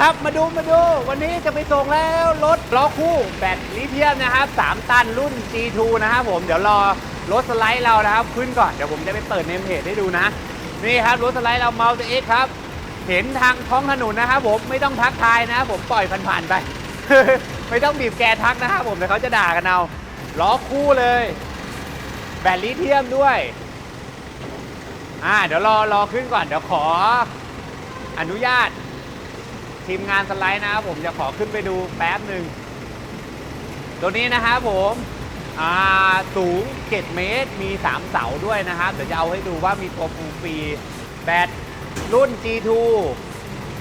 ครับ มาดูมาดู วันนี้จะไปส่งแล้วรถล้อคู่แบตลิเธียมนะครับ3ตันรุ่น G2 นะครับผมเดี๋ยวรอรถสไลด์เรานะครับขึ้นก่อนเดี๋ยวผมจะไปเปิดเนมเพจให้ดูนะ นี่ครับรถสไลด์เราเมาส์เอ็กครับ เห็นทางท้องถนนนะครับผมไม่ต้องทักทายนะผมปล่อยผ่านๆไป ไม่ต้องบีบแกทักนะครับผมเดี๋ยวเขาจะด่ากันเอาล้อคู่เลย แบตลิเธียมด้วยอ่าเดี๋ยวรอรอขึ้นก่อนเดี๋ยวขออนุญาต ทีมงานสไลด์นะครับผมจะขอขึ้นไปดูแป๊บหนึ่งตัวนี้นะครับผมอาสูง 7 เมตรมี 3 เสาด้วยนะครับ เดี๋ยวจะเอาให้ดูว่ามีตัวฟูฟรีแบตรุ่น G2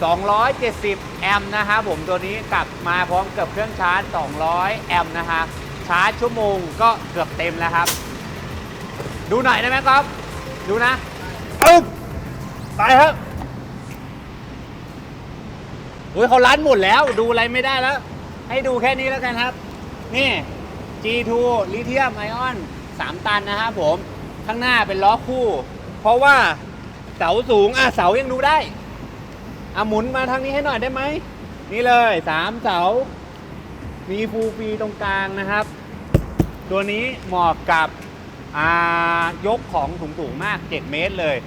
270 แอมป์นะครับผมตัวนี้กลับมาพร้อมกับเครื่องชาร์จ 200 แอมป์นะคะชาร์จชั่วโมงก็เกือบเต็มแล้วครับ ดูหน่อยได้ไหมครับ ดูนะ อึ๊บไปครับ อุ้ยเขาลันหมดแล้วดูอะไรไม่ได้แล้ว ให้ดูแค่นี้แล้วกันครับ นี่ G2 ลิเธียมไอออน 3 ตันนะครับผม ข้างหน้าเป็นล้อคู่ เพราะว่าเสาสูงอะเสายังดูได้อะหมุนมาทางนี้ให้หน่อยได้ไหม นี่เลยสามเสา มีฟูฟีตรงกลางนะครับ ตัวนี้เหมาะกับอ่ายกของสูงมาก 7 เมตรเลย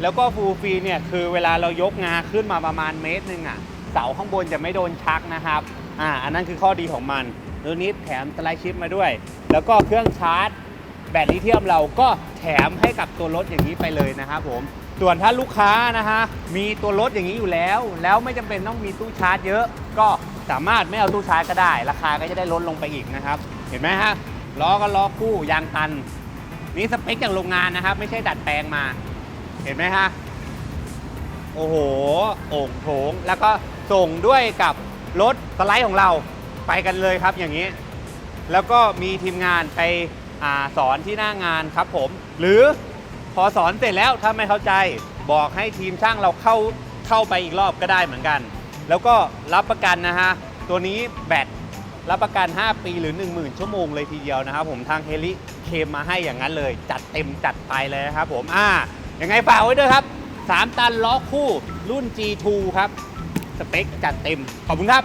แล้วก็ฟูฟีเนี่ย คือเวลาเรายกงาขึ้นมาประมาณเมตรหนึ่งอะ เสาข้างบนจะไม่โดนชักนะครับอ่าอันนั้นคือข้อดีของมันตัวนี้แถมสไลด์ชิปมาด้วย แล้วก็เครื่องชาร์จ แบตลิเธียมเราก็แถมให้กับตัวรถอย่างนี้ไปเลยนะครับผมส่วนถ้าลูกค้านะฮะมีตัวรถอย่างนี้อยู่แล้ว แล้วไม่จำเป็นต้องมีตู้ชาร์จเยอะ ก็สามารถไม่เอาตู้ชาร์จก็ได้ ราคาก็จะได้ลดลงไปอีกนะครับ เห็นไหมฮะล้อก็ล้อคู่ยางตัน นี่สเปคจากโรงงานนะครับ ไม่ใช่ดัดแปลงมา เห็นไหมฮะโอ้โหโอ่งโถงแล้วก็ ส่งด้วยกับรถสไลด์ของเราไปกันเลยครับอย่างนี้ แล้วก็มีทีมงานไปอสอนที่หน้างานครับผม หรือพอสอนเสร็จแล้วถ้าไม่เข้าใจบอกให้ทีมช่างเราเข้าเข้าไปอีกรอบก็ได้เหมือนกัน แล้วก็รับประกันนะฮะ ตัวนี้แบตรับประกัน 5 ปีหรือ 10,000 ชั่วโมงเลยทีเดียวนะครับผมทางเฮลิเคมมาให้อย่างนั้นเลย จัดเต็มจัดไปเลยนะครับผมอ่ายังไงฝากไว้ด้วยครับ 3 ตันล้อคู่รุ่น G2 ครับ สเปกจัดเต็ม ขอบคุณครับ